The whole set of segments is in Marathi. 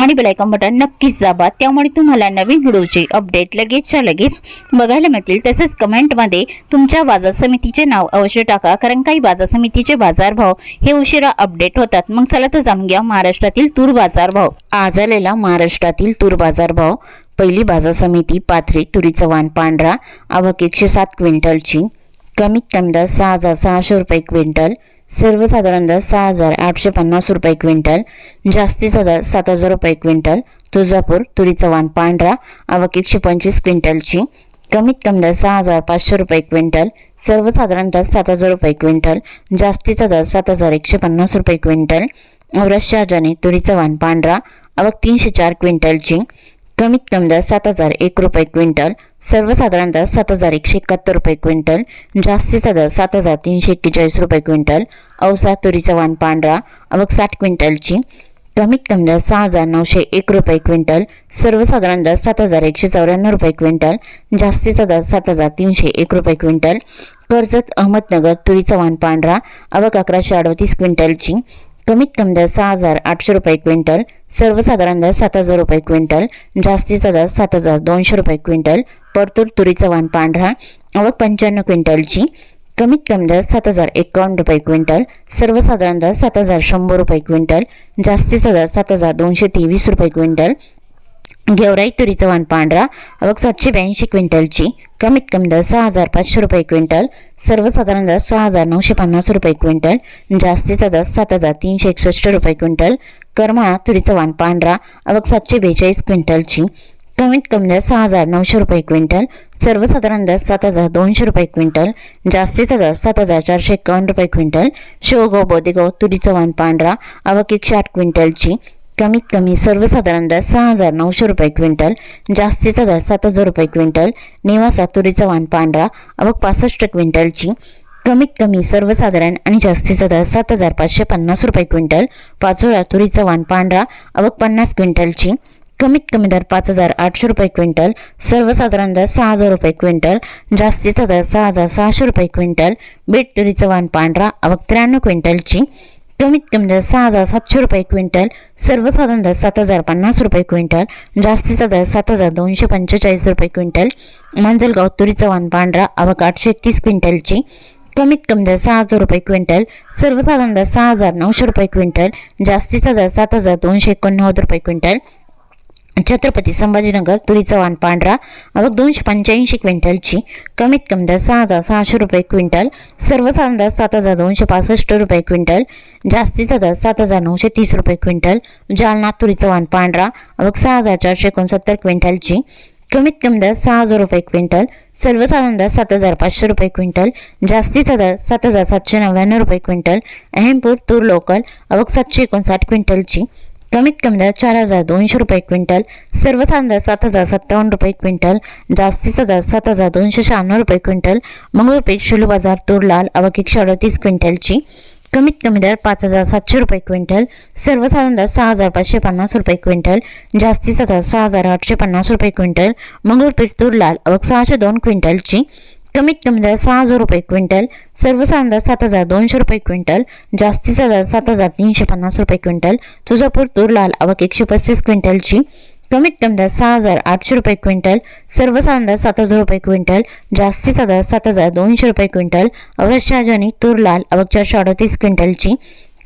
आणि बेलायकॉन बटन नक्कीच दाबा. त्यामुळे तुम्हाला नवीन व्हिडिओचे अपडेट लगेचच्या लगेच बघायला मिळतील. तसेच कमेंटमध्ये तुमच्या बाजार समितीचे नाव अवश्य टाका. कारण काही बाजार समितीचे बाजारभाव हे उशिरा अपडेट होतात. मग चला तर जाणून घ्या महाराष्ट्रातील तूर बाजारभाव आज आलेला महाराष्ट्रातील तूर बाजारभाव पहिली बाजार समिती पाथरी तुरीचं वाण पांढरा आवक एकशे सात क्विंटलची कमीत कमी दर सहा हजार सहाशे रुपये क्विंटल सर्वसाधारण दर सहा हजार आठशे पन्नास रुपये क्विंटल जास्तीचा दर सात हजार रुपये क्विंटल तुळजापूर तुरीचं वाण पांढरा आवक एकशे पंचवीस क्विंटलची कमीत कमी दर सहा हजार पाचशे रुपये क्विंटल सर्वसाधारण दर सात हजार रुपये क्विंटल जास्तीचा दर सात हजार एकशे पन्नास रुपये क्विंटल औरज शहाजाने तुरीचं वाण पांढरा आवक तीनशे चार क्विंटलची कमीत कमी दर सात हजार एक रुपये क्विंटल सर्वसाधारण दर सात हजार एकशे एकाहत्तर रुपये क्विंटल जास्तीचा दर सात हजार तीनशे एक्केचाळीस रुपये क्विंटल औसा तुरीचा वाण पांढरा अवघ साठ क्विंटलची. कमीत कमी दर सहा हजार नऊशे एक रुपये क्विंटल सर्वसाधारण दर सात हजार एकशे चौऱ्याण्णव रुपये क्विंटल जास्तीचा दर सात हजार तीनशे एक रुपये क्विंटल. कर्जत अहमदनगर तुरीचा वाण पांढरा अवघ अकराशे अडतीस क्विंटलची. कमीत कमी दर सहा हजार आठशे रुपये क्विंटल सर्वसाधारण दर सात हजार रुपये क्विंटल जास्तीचा दर सात हजार दोनशे रुपये क्विंटल परतूर तुरीचा वाण पांढरा आवक पंच्याण्णव क्विंटलची कमीत कमी दर सात हजार एकावन्न रुपये क्विंटल सर्वसाधारण दर सात हजार शंभर रुपये क्विंटल जास्तीचा दर सात हजार दोनशे तेवीस रुपये क्विंटल गेवराई तुरीचं वाण पांढरा. आवक सातशे ब्याऐंशी क्विंटलची. कमीत कमी दर सहा हजार पाचशे रुपये क्विंटल. सर्वसाधारण दर सहा हजार नऊशे पन्नास रुपये क्विंटल. जास्तीचा दर सात हजार तीनशे एकसष्ट रुपये क्विंटल. करमाळा तुरीचं वाण पांढरा. आवक सातशे बेचाळीस क्विंटलची. कमीत कमी दर सहा हजार नऊशे रुपये क्विंटल. सर्वसाधारण दर सात हजार दोनशे रुपये क्विंटल. जास्तीचा दर सात हजार चारशे एकावन्न रुपये क्विंटल. शिवगाव बोदेगाव तुरीचं वाण पांढरा. आवक एकशे आठ क्विंटलची. कमीत कमी सर्वसाधारण दर सहा हजार नऊशे रुपये क्विंटल जास्तीचा दर सात हजार रुपये क्विंटल नेवाचा तुरीचा वाण पांढरा अवघ पासष्ट क्विंटलची कमीत कमी सर्वसाधारण आणि जास्तीचा दर सात हजार पाचशे पन्नास रुपये क्विंटल पाचोळा तुरीचा वाण पांढरा अवघ पन्नास क्विंटलची कमीत कमी दर पाच हजार आठशे रुपये क्विंटल सर्वसाधारण दर सहा हजार रुपये क्विंटल जास्तीचा दर सहा हजार सहाशे रुपये क्विंटल बीट तुरीचं वाण पांढरा अवघ त्र्याण्णव क्विंटलची कमीत कमी दर सहा हजार सातशे रुपये क्विंटल सर्वसाधारण दर सात हजार पन्नास रुपये क्विंटल जास्तीचा दर सात हजार दोनशे पंचेचाळीस रुपये क्विंटल मांजलगाव तुरीचं वाण पांढरा आवक आठशे तीस क्विंटलची कमीत कमी दर सहा हजार रुपये क्विंटल सर्वसाधारण दर सहा हजार नऊशे रुपये क्विंटल जास्तीचा दर सात हजार दोनशे एकोणनव्वद रुपये क्विंटल छत्रपती संभाजीनगर तुरीचा वाण पांढरा आवक दोनशे पंच्याऐंशी क्विंटलची. कमीत कमी दर सहा हजार सहाशे रुपये क्विंटल. सर्वसाधारण दर सात हजार दोनशे पासष्ट रुपये क्विंटल. जास्तीचा दर सात हजार नऊशे तीस रुपये क्विंटल. जालना तुरीचा वाण पांढरा आवक सहा हजार चारशे एकोणसत्तर क्विंटलची. कमीत कमी दर सहा हजार रुपये क्विंटल. सर्वसाधारण दर सात हजार पाचशे रुपये क्विंटल. जास्तीचा दर सात हजार सातशे नव्याण्णव रुपये क्विंटल. अहमपूर तूर लोकल अवघ सातशे एकोणसाठ क्विंटलची. कमीत कमी दर चार हजार दोनशे रुपये क्विंटल सर्व दर सात हजार सत्तावन्न रुपये क्विंटल जास्तीचा दर सात हजार दोनशे शहाण्णव रुपये क्विंटल मंगळपेठ शिलू बाजार तूर लाल आवक अडतीस क्विंटलची. कमीत कमी दर पाच हजार सातशे रुपये क्विंटल सर्वसाधारण दर सहा हजार पाचशे पन्नास रुपये क्विंटल जास्तीचा दर सहा हजार आठशे पन्नास रुपये क्विंटल मंगळपेठ तूर लाल अवघ सहाशे दोन क्विंटलची. कमीत कमी दर सहा हजार रुपये क्विंटल सर्वसाधारण दर सात हजार दोनशे रुपये क्विंटल जास्तीचा दर सात हजार तीनशे पन्नास रुपये क्विंटल तुळजापूर तूर लाल आवक एकशे पस्तीस क्विंटलची कमीत कमी दर सहा हजार आठशे रुपये क्विंटल सर्वसाधारण दर सात हजार रुपये क्विंटल जास्तीचा दर सात हजार दोनशे रुपये क्विंटल औरत शहाजानी तूर लाल आवक चारशे अडतीस क्विंटलची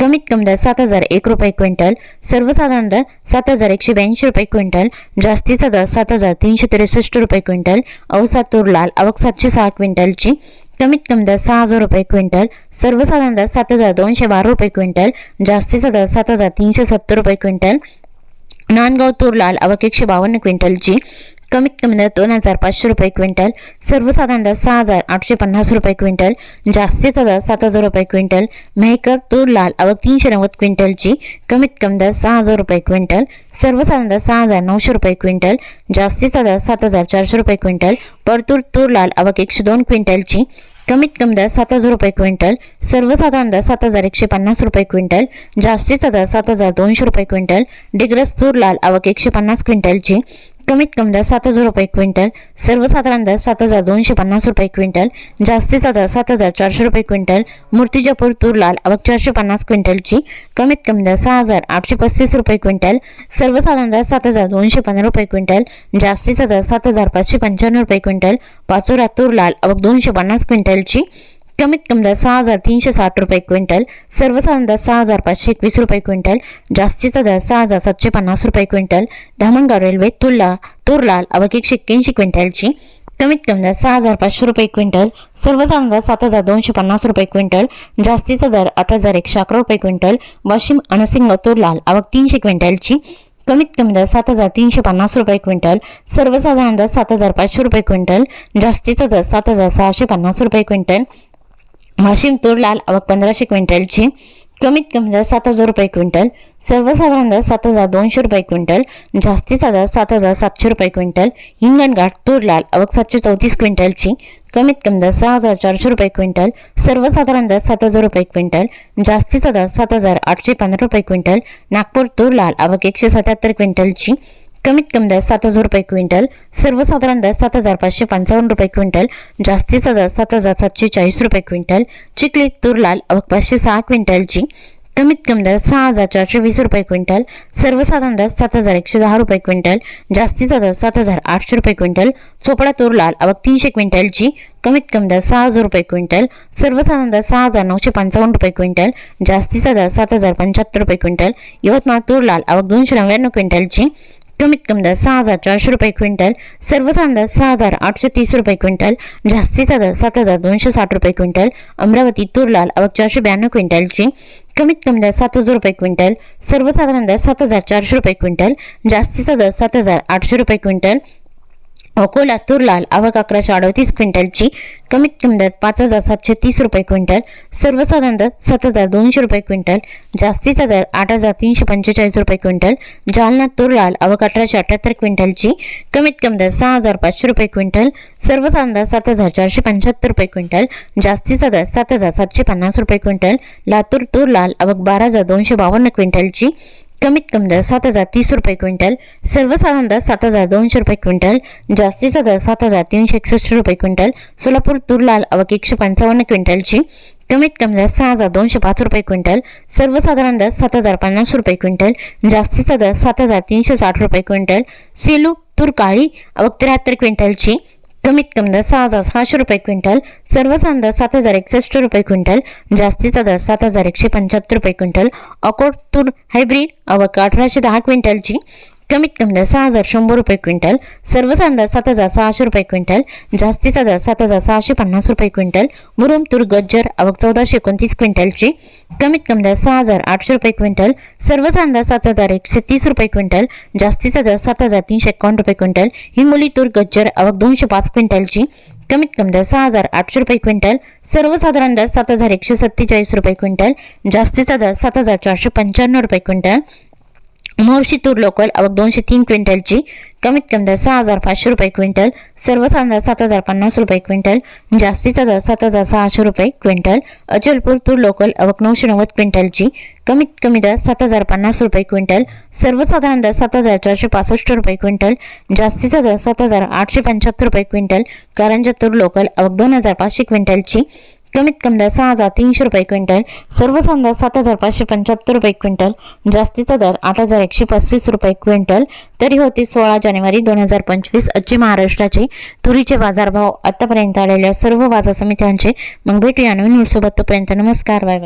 कमीत कमी दर सात हजार एक रुपये क्विंटल सर्वसाधारण दर सात हजार एकशे ब्याऐंशी रुपये क्विंटल जास्तीचा दर सात हजार तीनशे त्रेसष्ट रुपये क्विंटल अवसा तूर लाल अवक सातशे सहा क्विंटलची कमीत कमी दर सहा हजार रुपये क्विंटल सर्वसाधारण दर सात हजार दोनशे बारा रुपये क्विंटल जास्तीचा दर सात हजार तीनशे सत्तर रुपये क्विंटल नांदगाव तूर लाल आवक एकशे बावन्न क्विंटलची कमीत कमी दर दोन हजार पाचशे रुपये क्विंटल सर्वसाधारण दर सहा हजार आठशे पन्नास रुपये क्विंटल जास्तीचा दर सात हजार रुपये क्विंटल मेहकर तूर लाल आवक तीनशे नव्वद क्विंटलची कमीत कमी दर सहा हजार रुपये क्विंटल सर्वसाधारण दर सहा हजार नऊशे रुपये क्विंटल जास्तीचा दर सात हजार चारशे रुपये क्विंटल परतूर तूर लाल आवक एकशे दोन क्विंटलची कमीत कमी दर सात हजार रुपये क्विंटल सर्वसाधारण दर सात हजार एकशे पन्नास रुपये क्विंटल जास्तीचा दर सात हजार दोनशे रुपये क्विंटल डिग्रस तूर लाल आवक एकशे पन्नास क्विंटलची कमीत कमी दर सात हजार रुपये क्विंटल सर्वसाधारण दर सात हजार दोनशे पन्नास रुपये क्विंटल जास्तीचा दर सात हजार चारशे रुपये क्विंटल मूर्तिजापूर तूर लाल आवक चारशे पन्नास क्विंटलची कमीत कमी दर सहा हजार आठशे पस्तीस रुपये क्विंटल सर्वसाधारण दर सात हजार दोनशे पंधरा रुपये क्विंटल जास्तीचा दर सात हजार पाचशे पंच्याण्णव रुपये क्विंटल पाचोरा तूर लाल अवक दोनशे पन्नास क्विंटलची कमीत कमी दर सहा हजार तीनशे साठ रुपये क्विंटल सर्वसाधारण दर सहा हजार पाचशे एकवीस रुपये क्विंटल जास्तीचा दर सहा हजार सातशे पन्नास रुपये क्विंटल धामणगाव रेल्वे तुल्ला तुरलाल आवक एकशे एक्क्याऐंशी क्विंटलची कमीत कमी दर सहा हजार पाचशे रुपये क्विंटल सर्वसाधारण दर सात हजार दोनशे पन्नास रुपये क्विंटल जास्तीचा दर आठ हजार एकशे अकरा रुपये क्विंटल वाशिम अनसिंग तुरलाल आवक तीनशे क्विंटलची कमीत कमी दर सात हजार तीनशे पन्नास रुपये क्विंटल सर्वसाधारण दर सात हजार पाचशे रुपये क्विंटल जास्तीचा दर सात हजार सहाशे पन्नास रुपये क्विंटल वाशिम तूर लाल आवक पंधराशे क्विंटलची कमीत कमी दर सात हजार रुपये क्विंटल सर्वसाधारण दर सात हजार दोनशे रुपये क्विंटल जास्तीचा दर सात हजार सातशे रुपये क्विंटल हिंगणघाट तूर लाल आवक सातशे चौतीस क्विंटलची कमीत कमी दर सहा हजार चारशे रुपये क्विंटल सर्वसाधारण दर सात हजार रुपये क्विंटल जास्तीचा दर सात हजार आठशे पंधरा रुपये क्विंटल नागपूर तूर लाल आवक एकशे सत्याहत्तर क्विंटलची कमीत कमी दर सात हजार रुपये क्विंटल सर्वसाधारण दर सात हजार पाचशे पंचावन्न रुपये क्विंटल जास्तीचा दर सात हजार सातशे चाळीस रुपये क्विंटल चिखली तूर लाल आवक पाचशे सहा क्विंटलची कमीत कमी दर सहा हजार चारशे वीस रुपये क्विंटल सर्वसाधारण दर सात हजार एकशे दहा रुपये क्विंटल जास्तीचा दर सात हजार आठशे रुपये क्विंटल चोपडा तूर लाल आवक तीनशे क्विंटलची कमीत कमी दर सहा हजार रुपये क्विंटल सर्वसाधारण दर सहा हजार नऊशे पंचावन्न रुपये क्विंटल जास्तीचा दर सात हजार पंच्याहत्तर रुपये क्विंटल यवतमाळ तूर लाल आवक दोनशे नव्याण्णव क्विंटलची कमीत कमी दर सहा हजार चारशे रुपये क्विंटल सर्वसाधारण दर सहा हजार आठशे तीस रुपये क्विंटल जास्तीचा दर सात हजार दोनशे साठ रुपये क्विंटल अमरावती तूर लाल चारशे ब्याण्णव क्विंटलची कमीत कमी दर सात हजार रुपये क्विंटल सर्वसाधारण दर सात हजार चारशे रुपये क्विंटल जास्तीचा दर सात हजार आठशे रुपये क्विंटल अकोला तूर लाल आवक अकराशे अडतीस क्विंटलची कमीत कमी दर पाच हजार सातशे तीस रुपये क्विंटल सर्वसाधारण दर सात हजार दोनशे रुपये क्विंटल जास्तीचा दर आठ हजार तीनशे पंचेचाळीस रुपये क्विंटल जालना तूर लाल आवक अठराशे अठ्याहत्तर क्विंटलची कमीत कमी दर सहा हजार पाचशे रुपये क्विंटल सर्वसाधारण दर सात हजार चारशे पंच्याहत्तर रुपये क्विंटल जास्तीचा दर सात हजार सातशे पन्नास रुपये क्विंटल लातूर तूर लाल आवक बारा हजार दोनशे बावन्न क्विंटलची कमीत कमी दर सात हजार तीस रुपये क्विंटल सर्वसाधारण दर सात हजार दोनशे रुपये क्विंटल जास्तीचा दर सात हजार तीनशे एकसष्ट रुपये क्विंटल सोलापूर तूर लाल अवक एकशे पंचावन्न क्विंटलची कमीत कमी दर सहा हजार दोनशे पाच रुपये क्विंटल सर्वसाधारण दर सात हजार पन्नास रुपये क्विंटल जास्तीचा दर सात हजार तीनशे साठ रुपये क्विंटल सेलू तूर काळी आवक त्र्याहत्तर क्विंटलची कमीत कमी दर सहा हजार सहाशे रुपये क्विंटल सर्वसाधारण दर सात हजार एकसष्ट रुपये क्विंटल जास्तीचा दर सात हजार एकशे पंच्याहत्तर रुपये क्विंटल अकोट तूर हायब्रिड आवक अठराशे दहा क्विंटलची कमीत कमी दर सहा हजार शंभर रुपये क्विंटल सर्वसाधारण दर सात हजार सहाशे रुपये क्विंटल जास्तीचा दर सात हजार सहाशे पन्नास रुपये क्विंटल मुरुम तूर गज्जर आवक चौदाशे एकोणतीस क्विंटलची कमीत कमी दर सहा हजार आठशे रुपये क्विंटल सर्वसाधारण दर सात हजार एकशे तीस रुपये क्विंटल जास्तीचा दर सात हजार तीनशे एकावन्न रुपये क्विंटल हिंगोली तूर गज्जर आवक दोनशे पाच क्विंटलची कमीत कमी दर सहा हजार आठशे रुपये क्विंटल सर्वसाधारण दर सात हजार एकशे सत्तेचाळीस रुपये क्विंटल जास्तीचा दर सात हजार चारशे पंच्याण्णव रुपये क्विंटल मोर्शी तूर लोकल आवक दोनशे तीन क्विंटलची कमीत कमी दर सहा हजार पाचशे रुपये क्विंटल सर्वसाधारण दर सात हजार पन्नास रुपये क्विंटल जास्तीचा दर सात हजार सहाशे रुपये क्विंटल अचलपूर तूर लोकल आवक नऊशे नव्वद क्विंटलची कमीत कमी दर सात हजार पन्नास रुपये क्विंटल सर्वसाधारण दर सात हजार चारशे पासष्ट रुपये क्विंटल जास्तीचा दर सात हजार आठशे पंच्याहत्तर रुपये क्विंटल कारंजा तूर लोकल आवक दोन हजार पाचशे क्विंटलची कमीत कमी दर सहा हजार तीनशे रुपये क्विंटल सर्वसाधारण दर सात हजार पाचशे पंच्याहत्तर रुपये क्विंटल जास्तीचा दर आठ हजार एकशे पस्तीस रुपये क्विंटल. तरी होती सोळा जानेवारी दोन हजार पंचवीस आजचे महाराष्ट्राचे. तुरीचे बाजारभाव आतापर्यंत आलेल्या सर्व बाजार समित्यांचे. मग भेटूया नवीन सोबत तोपर्यंत नमस्कार बाय बाय.